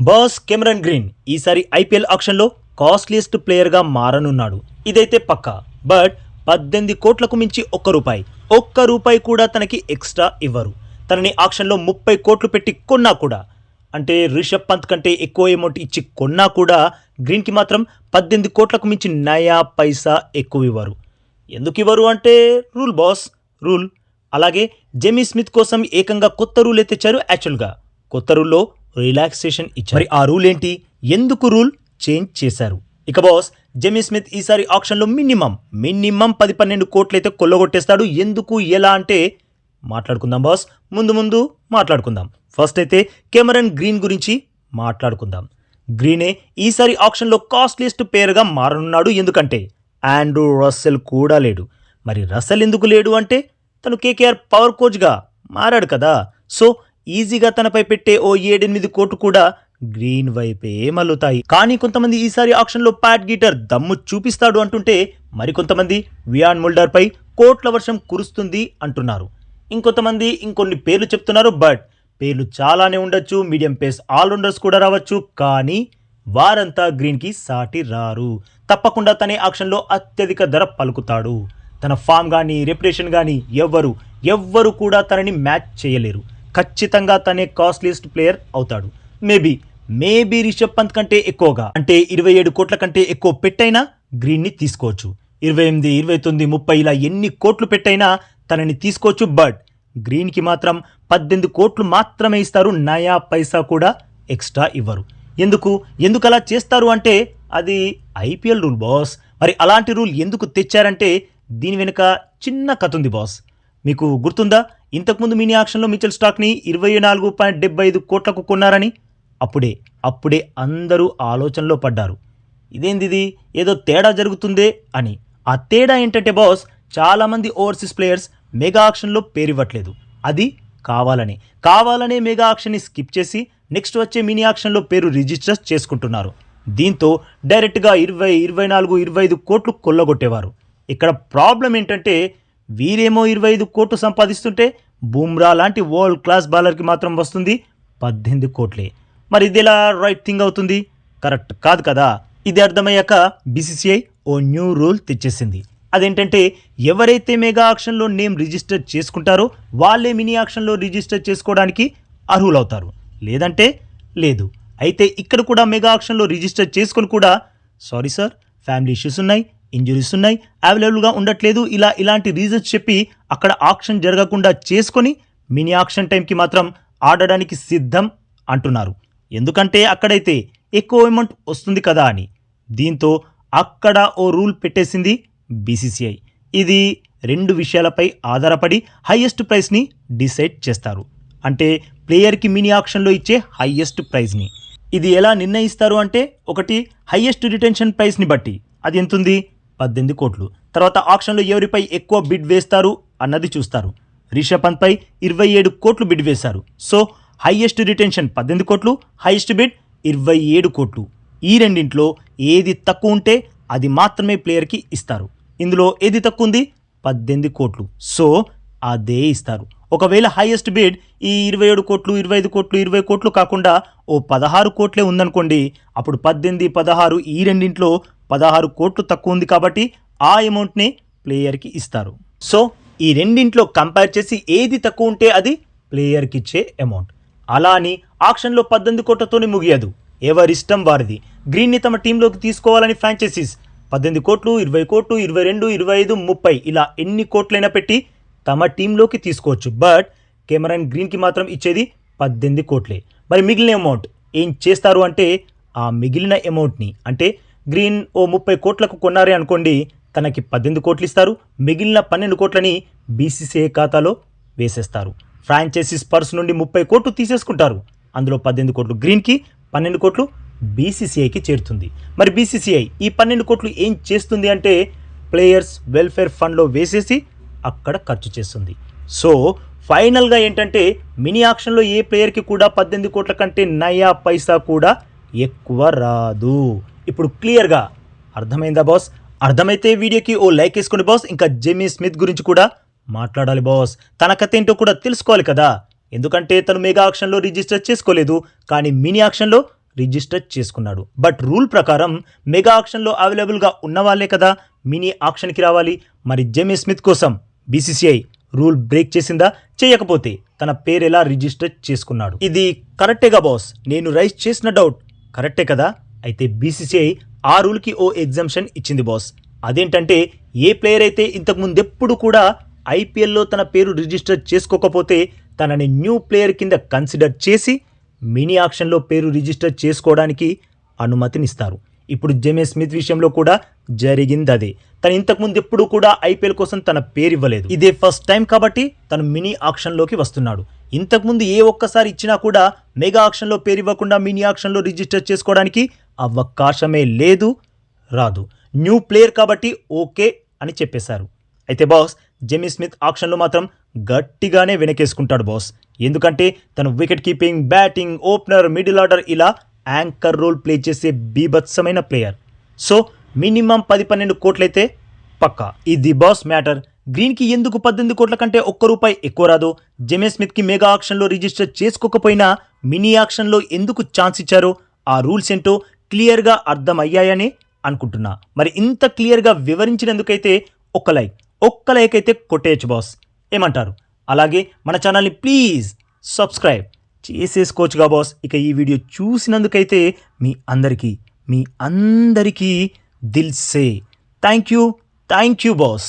Boss Cameron Green ఈసారి IPL ఆక్షన్లో costliest ప్లేయర్గా మారనున్నాడు. ఇదైతే పక్కా. బట్ పద్దెనిమిది కోట్లకు మించి ఒక్క రూపాయి. ఒక్క రూపాయి కూడా తనకి ఎక్స్ట్రా ఇవ్వరు. తనని ఆక్షన్లో ముప్పై కోట్లు పెట్టి కొన్నా కూడా. అంటే రిషబ్ పంత్ కంటే ఎక్కువ అమౌంట్ ఇచ్చి కొన్నా కూడా గ్రీన్కి మాత్రం పద్దెనిమిది కోట్లకు మించి నయా పైసా ఎక్కువ ఇవ్వరు. ఎందుకు ఇవ్వరు అంటే రూల్ బాస్ రూల్. అలాగే జెమీ స్మిత్ కోసం ఏకంగా కొత్త రూల్ తెచ్చారు యాక్చువల్గా. కొత్త రూల్లో రిలాక్సేషన్ ఇచ్చారు. మరి ఆ రూల్ ఏంటి? ఎందుకు రూల్? చేంజ్ చేశారు. ఇక బాస్ జెమీ స్మిత్ ఈసారి ఆప్షన్లో మినిమం మినిమం పది పన్నెండు కోట్లయితే కొల్లగొట్టేస్తాడు. ఎందుకు ఎలా అంటే మాట్లాడుకుందాం బాస్. ముందు ముందు మాట్లాడుకుందాం. ఫస్ట్ అయితే కెమెరన్ గ్రీన్ గురించి మాట్లాడుకుందాం. గ్రీనే ఈసారి ఆప్షన్లో కాస్ట్లీస్ట్ పేరుగా మారనున్నాడు. ఎందుకంటే ఆండ్రూ రస్సెల్ కూడా లేడు. మరి రస్సెల్ ఎందుకు లేడు అంటే తను కేకేఆర్ పవర్ కోచ్గా మారాడు కదా. సో ఈజీగా తనపై పెట్టే ఓ ఏడెనిమిది కోట్లు కూడా గ్రీన్ వైపే మల్లుతాయి. కానీ కొంతమంది ఈసారి ఆక్షన్లో ప్యాట్ గీటర్ దమ్ము చూపిస్తాడు అంటుంటే మరికొంతమంది వియాన్ ముల్డర్ పై కోట్ల వర్షం కురుస్తుంది అంటున్నారు. ఇంకొంతమంది ఇంకొన్ని పేర్లు చెప్తున్నారు బట్ పేర్లు చాలానే ఉండొచ్చు మీడియం పేస్ ఆల్రౌండర్స్ కూడా రావచ్చు కానీ వారంతా గ్రీన్కి సాటి రారు. తప్పకుండా తనే ఆక్షన్లో అత్యధిక ధర పలుకుతాడు. తన ఫామ్ కానీ రెప్యుటేషన్ కానీ ఎవ్వరు ఎవ్వరు కూడా తనని మ్యాచ్ చేయలేరు. ఖచ్చితంగా తనే కాస్ట్లీస్ట్ ప్లేయర్ అవుతాడు. మేబీ మేబీ రిషబ్ పంత్ కంటే ఎక్కువగా. అంటే ఇరవై ఏడు కోట్ల కంటే ఎక్కువ పెట్టైనా గ్రీన్ని తీసుకోవచ్చు. ఇరవై ఎనిమిది ఇరవై తొమ్మిది ముప్పై ఇలా ఎన్ని కోట్లు పెట్టైనా తనని తీసుకోవచ్చు బట్ గ్రీన్కి మాత్రం పద్దెనిమిది కోట్లు మాత్రమే ఇస్తారు నయా పైసా కూడా ఎక్స్ట్రా ఇవ్వరు. ఎందుకు? ఎందుకు అలా చేస్తారు అంటే అది ఐపీఎల్ రూల్ బాస్ మరి అలాంటి రూల్ ఎందుకు తెచ్చారంటే దీని వెనుక చిన్న కథ ఉంది బాస్ మీకు గుర్తుందా? ఇంతకుముందు మినీ ఆక్షన్లో మిచెల్ స్టాక్ని ఇరవై నాలుగు పాయింట్ డెబ్బై ఐదు కోట్లకు కొన్నారని అప్పుడే అప్పుడే అందరూ ఆలోచనలో పడ్డారు. ఇదేందిది? ఏదో తేడా జరుగుతుందే అని. ఆ తేడా ఏంటంటే బాస్ చాలామంది ఓవర్సీస్ ప్లేయర్స్ మెగా ఆక్షన్లో పేరివ్వట్లేదు. అది కావాలని. కావాలనే మెగా ఆక్షన్ని స్కిప్ చేసి నెక్స్ట్ వచ్చే మినీ ఆక్షన్లో పేరు రిజిస్టర్ చేసుకుంటున్నారు. దీంతో డైరెక్ట్గా ఇరవై ఇరవై నాలుగు ఇరవై ఐదు కోట్లు కొల్లగొట్టేవారు. ఇక్కడ ప్రాబ్లం ఏంటంటే వీరేమో ఇరవై ఐదు కోట్లు సంపాదిస్తుంటే బూమ్రా లాంటి వరల్డ్ క్లాస్ బౌలర్కి మాత్రం వస్తుంది పద్దెనిమిది కోట్లే. మరి ఇది ఎలా రైట్ థింగ్ అవుతుంది? కరెక్ట్ కాదు కదా. ఇది అర్థమయ్యాక బీసీసీఐ ఓ న్యూ రూల్ తెచ్చేసింది. అదేంటంటే ఎవరైతే మెగా ఆక్షన్లో నేమ్ రిజిస్టర్ చేసుకుంటారో వాళ్ళే మినీ ఆక్షన్లో రిజిస్టర్ చేసుకోవడానికి అర్హులవుతారు. లేదంటే లేదు. అయితే ఇక్కడ కూడా మెగా ఆక్షన్లో రిజిస్టర్ చేసుకొని కూడా సారీ సార్ ఫ్యామిలీ ఇష్యూస్ ఉన్నాయి. ఇంజురీస్ ఉన్నాయి అవైలబుల్గా ఉండట్లేదు. ఇలా ఇలాంటి రీజన్స్ చెప్పి అక్కడ ఆక్షన్ జరగకుండా చేసుకొని మినీ ఆక్షన్ టైంకి మాత్రం ఆడడానికి సిద్ధం అంటున్నారు. ఎందుకంటే అక్కడైతే ఎక్కువ అమౌంట్ వస్తుంది కదా అని. దీంతో అక్కడ ఓ రూల్ పెట్టేసింది బీసీసీఐ. ఇది రెండు విషయాలపై ఆధారపడి హైయెస్ట్ ప్రైస్ని డిసైడ్ చేస్తారు. అంటే ప్లేయర్కి మినీ ఆక్షన్లో ఇచ్చే హైయెస్ట్ ప్రైజ్ని ఇది ఎలా నిర్ణయిస్తారు అంటే ఒకటి హైయెస్ట్ రిటెన్షన్ ప్రైస్ని బట్టి. అది ఎంతుంది? పద్దెనిమిది కోట్లు. తర్వాత ఆక్షన్లో ఎవరిపై ఎక్కువ బిడ్ వేస్తారు అన్నది చూస్తారు. రిషబ్ పంత్పై ఇరవై ఏడు కోట్లు బిడ్ వేశారు. సో హైయెస్ట్ రిటెన్షన్ పద్దెనిమిది కోట్లు హైయెస్ట్ బిడ్ ఇరవై ఏడు కోట్లు. ఈ రెండింట్లో ఏది తక్కువ ఉంటే అది మాత్రమే ప్లేయర్కి ఇస్తారు. ఇందులో ఏది తక్కువ ఉంది? పద్దెనిమిది కోట్లు. సో అదే ఇస్తారు. ఒకవేళ హైయెస్ట్ బిడ్ ఈ ఇరవై ఏడు కోట్లు ఇరవై ఐదు కోట్లు ఇరవై కోట్లు కాకుండా ఓ పదహారు కోట్లే ఉందనుకోండి అప్పుడు పద్దెనిమిది పదహారు ఈ రెండింట్లో పదహారు కోట్లు తక్కువ ఉంది కాబట్టి ఆ అమౌంట్ని ప్లేయర్కి ఇస్తారు. సో ఈ రెండింట్లో కంపేర్ చేసి ఏది తక్కువ ఉంటే అది ప్లేయర్కి ఇచ్చే అమౌంట్. అలా అని ఆక్షన్లో పద్దెనిమిది కోట్లతోనే ముగియదు. ఎవరిష్టం వారిది. గ్రీన్ని తమ టీంలోకి తీసుకోవాలని ఫ్రాంచైజీస్ పద్దెనిమిది కోట్లు ఇరవై కోట్లు ఇరవై రెండు ఇరవై ఐదు ముప్పై ఇలా ఎన్ని కోట్లైనా పెట్టి తమ టీంలోకి తీసుకోవచ్చు. బట్ కెమెరాన్ గ్రీన్కి మాత్రం ఇచ్చేది పద్దెనిమిది కోట్లే. మరి మిగిలిన అమౌంట్ ఏం చేస్తారు అంటే ఆ మిగిలిన అమౌంట్ని అంటే గ్రీన్ ఓ ముప్పై కోట్లకు కొన్నారే అనుకోండి తనకి పద్దెనిమిది కోట్లు ఇస్తారు మిగిలిన పన్నెండు కోట్లని బీసీసీఐ ఖాతాలో వేసేస్తారు. ఫ్రాంచైజీస్ పర్స్ నుండి ముప్పై కోట్లు తీసేసుకుంటారు. అందులో పద్దెనిమిది కోట్లు గ్రీన్కి పన్నెండు కోట్లు బీసీసీఐకి చేరుతుంది. మరి బీసీసీఐ ఈ పన్నెండు కోట్లు ఏం చేస్తుంది అంటే ప్లేయర్స్ వెల్ఫేర్ ఫండ్లో వేసేసి అక్కడ ఖర్చు చేస్తుంది. సో ఫైనల్గా ఏంటంటే మినీ ఆక్షన్లో ఏ ప్లేయర్కి కూడా పద్దెనిమిది కోట్ల కంటే నయా పైసా కూడా ఎక్కువ రాదు. ఇప్పుడు క్లియర్గా అర్థమైందా బాస్? అర్థమైతే వీడియోకి ఓ లైక్ వేసుకోండి బాస్. ఇంకా జెమీ స్మిత్ గురించి కూడా మాట్లాడాలి బాస్. తన కథ ఏంటో కూడా తెలుసుకోవాలి కదా. ఎందుకంటే తను మెగా ఆక్షన్లో రిజిస్టర్ చేసుకోలేదు కానీ మినీ ఆక్షన్లో రిజిస్టర్ చేసుకున్నాడు. బట్ రూల్ ప్రకారం మెగా ఆక్షన్లో అవైలబుల్గా ఉన్నవాళ్ళే కదా మినీ ఆక్షన్కి రావాలి. మరి జెమీ స్మిత్ కోసం బీసీసీఐ రూల్ బ్రేక్ చేసిందా చేయకపోతే తన పేరు ఎలా రిజిస్టర్ చేసుకున్నాడు. ఇది కరెక్టేగా బాస్? నేను రైజ్ చేసిన డౌట్ కరెక్టే కదా? అయితే బీసీసీఐ ఆ రూల్కి ఓ ఎగ్జామ్షన్ ఇచ్చింది బాస్ అదేంటంటే ఏ ప్లేయర్ అయితే ఇంతకు ముందెప్పుడు కూడా ఐపీఎల్లో తన పేరు రిజిస్టర్ చేసుకోకపోతే తనని న్యూ ప్లేయర్ కింద కన్సిడర్ చేసి మినీ ఆక్షన్లో పేరు రిజిస్టర్ చేసుకోవడానికి అనుమతినిస్తారు. ఇప్పుడు జెమే స్మిత్ విషయంలో కూడా జరిగింది అదే. తను ఇంతకుముందు ఎప్పుడు కూడా ఐపీఎల్ కోసం తన పేరు ఇవ్వలేదు. ఇదే ఫస్ట్ టైం కాబట్టి తను మినీ ఆక్షన్లోకి వస్తున్నాడు. ఇంతకుముందు ఏ ఒక్కసారి ఇచ్చినా కూడా మెగా ఆక్షన్లో పేరు ఇవ్వకుండా మినీ ఆక్షన్లో రిజిస్టర్ చేసుకోవడానికి అవకాశమే లేదు రాదు. న్యూ ప్లేయర్ కాబట్టి ఓకే అని చెప్పేశారు. అయితే బాస్ జెమీ స్మిత్ ఆక్షన్లో మాత్రం గట్టిగానే వెనకేసుకుంటాడు బాస్. ఎందుకంటే తను wicket keeping batting opener middle order ఇలా యాంకర్ రోల్ ప్లే చేసే బీభత్సమైన ప్లేయర్. సో మినిమం పది పన్నెండు కోట్లయితే పక్కా. ఇది బాస్ మ్యాటర్. గ్రీన్కి ఎందుకు పద్దెనిమిది కోట్ల కంటే ఒక్క రూపాయి ఎక్కువ రాదు? జెమే స్మిత్కి మెగా ఆక్షన్లో రిజిస్టర్ చేసుకోకపోయినా మినీ ఆక్షన్లో ఎందుకు ఛాన్స్ ఇచ్చారో? ఆ రూల్స్ ఏంటో క్లియర్గా అర్థమయ్యాయని అనుకుంటున్నా. మరి ఇంత క్లియర్గా వివరించినందుకైతే ఒక్క లైక్ ఒక్క లైక్ అయితే కొట్టేయచ్చు బాస్. ఏమంటారు? అలాగే మన ఛానల్ని ప్లీజ్ సబ్స్క్రైబ్ చేసేసుకోవచ్చుగా బాస్. ఇక ఈ వీడియో చూసినందుకైతే మీ అందరికీ మీ అందరికీ దిల్సే thank you thank you boss.